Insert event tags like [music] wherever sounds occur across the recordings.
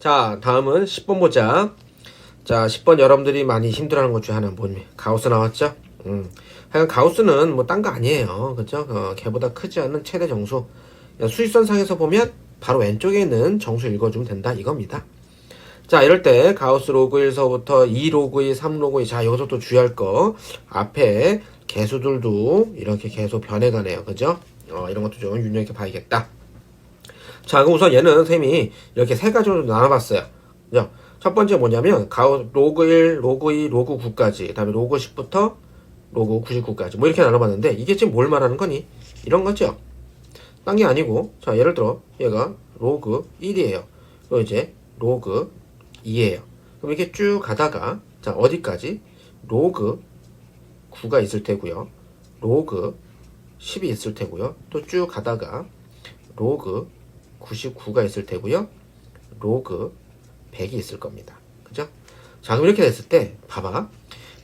자, 다음은 10번 보자. 자, 10번 여러분들이 많이 힘들어하는 것 중에 하나는 뭐니? 가우스 나왔죠? 음. 하여간 가우스는 뭐 딴 거 아니에요. 그죠? 어, 걔보다 크지 않은 최대 정수. 수직선상에서 보면 바로 왼쪽에 있는 정수 읽어주면 된다. 이겁니다. 자, 이럴 때 가우스 로그 1서부터 2 로그 2, 3 로그 2. 자, 여기서 또 주의할 거. 앞에 개수들도 이렇게 계속 변해가네요. 그죠? 어, 이런 것도 좀 윤영하게 봐야겠다. 자, 그럼 우선 얘는 쌤이 이렇게 세 가지로 나눠봤어요. 그죠? 첫 번째 뭐냐면, 가우, 로그 1, 로그 2, 로그 9까지, 그 다음에 로그 10부터 로그 99까지. 뭐 이렇게 나눠봤는데, 이게 지금 뭘 말하는 거니? 이런 거죠. 딴 게 아니고, 자, 예를 들어, 얘가 로그 1이에요. 그리고 이제 로그 2예요. 그럼 이렇게 쭉 가다가, 자, 어디까지? 로그 9가 있을 테고요. 로그 10이 있을 테고요. 또 쭉 가다가, 로그 99가 있을 테고요. 로그 100이 있을 겁니다. 그죠? 자, 그럼 이렇게 됐을 때, 봐봐.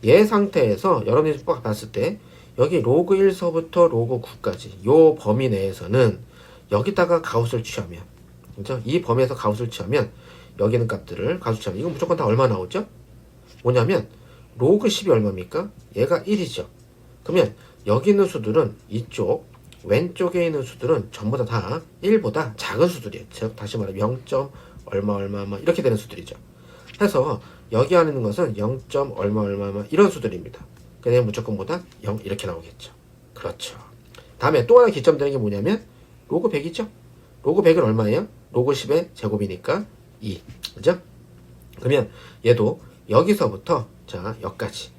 얘 상태에서 여러분들이 딱 봤을 때, 여기 로그 1서부터 로그 9까지, 요 범위 내에서는 여기다가 가우스를 취하면, 그죠? 이 범위에서 가우스를 취하면, 여기 있는 값들을 가우스 취하면, 이건 무조건 다 얼마 나오죠? 뭐냐면, 로그 10이 얼마입니까? 얘가 1이죠. 그러면, 여기 있는 수들은 이쪽, 왼쪽에 있는 수들은 전부 다 다 1보다 작은 수들이에요. 즉 다시 말하면 0. 얼마 얼마 얼마 이렇게 되는 수들이죠. 해서 여기 안에 있는 것은 0. 얼마 얼마 얼마 이런 수들입니다. 그냥 무조건보다 0 이렇게 나오겠죠. 그렇죠. 다음에 또 하나 기점되는 게 뭐냐면 로그 100이죠. 로그 100은 얼마예요? 로그 10의 제곱이니까 2. 그죠? 그러면 얘도 여기서부터 자 여기까지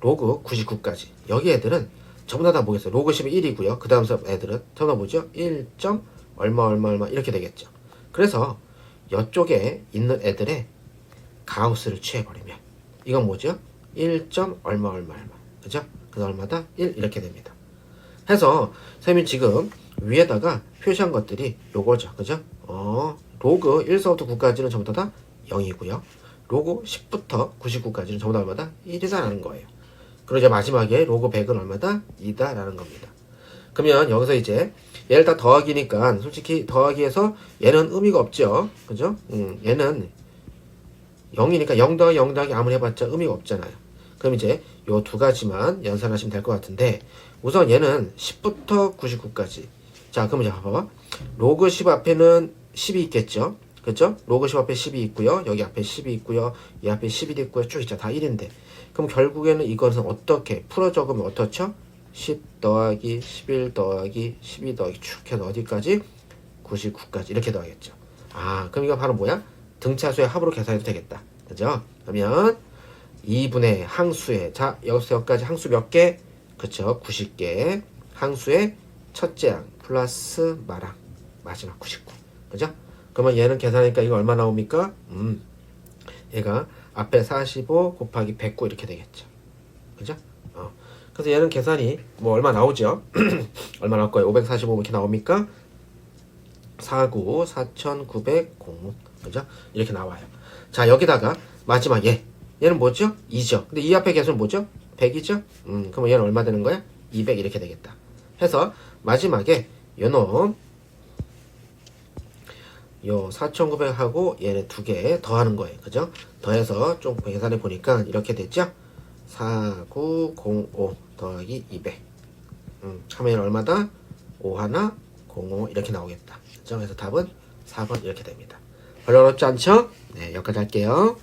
로그 99까지 여기 애들은 전부 다, 다 뭐겠어요? 로그 10이 1이고요. 그 다음 애들은 전부 다 뭐죠? 1. 얼마 얼마 얼마 이렇게 되겠죠. 그래서 이쪽에 있는 애들의 가우스를 취해버리면 이건 뭐죠? 1. 얼마 얼마 얼마 그죠? 그래서 얼마다? 1 이렇게 됩니다. 해서 쌤이 지금 위에다가 표시한 것들이 요거죠. 그죠? 어, 로그 1서부터 9까지는 전부 다 0이고요. 로그 10부터 99까지는 전부 다 얼마다? 1이다라는 거예요. 이제 마지막에 로그 100은 얼마다? 2다 라는 겁니다. 그러면 여기서 이제 얘를 다 더하기니까 솔직히 더하기에서 얘는 의미가 없죠. 그죠? 음, 얘는 0이니까 0 더하기 0 더하기 아무리 해봤자 의미가 없잖아요. 그럼 이제 요 두 가지만 연산하시면 될 것 같은데 우선 얘는 10부터 99까지 자 그럼 이제 봐봐 로그 10 앞에는 10이 있겠죠 그죠? 로그 10 앞에 10이 있고요. 여기 앞에 10이 있고요. 이 앞에 11이 있고요. 쭉 있죠. 다 1인데. 그럼 결국에는 이것은 어떻게 풀어 적으면 어떻죠? 10 더하기 11 더하기 12 더하기 쭉 해서 어디까지? 99까지 이렇게 더하겠죠. 아 그럼 이거 바로 뭐야? 등차수의 합으로 계산해도 되겠다. 그죠? 그러면 2분의 항수의 자 여기서 여기까지 항수 몇 개? 그쵸? 90개. 항수의 첫째 항 플러스 마랑. 마지막 99 그죠? 그러면 얘는 계산하니까 이거 얼마 나옵니까? 음 얘가 앞에 45 곱하기 109 이렇게 되겠죠 그죠? 어. 그래서 얘는 계산이 뭐 얼마 나오죠? [clears throat] 얼마 나올 거예요? 545 이렇게 나옵니까? 49 4900 06 그죠? 이렇게 나와요 자 여기다가 마지막 얘 얘는 뭐죠? 2죠. 근데 이 앞에 개수는 뭐죠? 100이죠? 음, 그럼 얘는 얼마 되는 거야? 200 이렇게 되겠다. 해서 마지막에 요놈 요 4900하고 얘네 두 개 더하는 거예요. 그죠? 더해서 좀 계산해 보니까 이렇게 됐죠? 4905 더하기 200 음, 하면 얼마다? 5 하나 05 이렇게 나오겠다. 그죠? 그래서 답은 4번 이렇게 됩니다. 별로 어렵지 않죠? 네, 여기까지 할게요.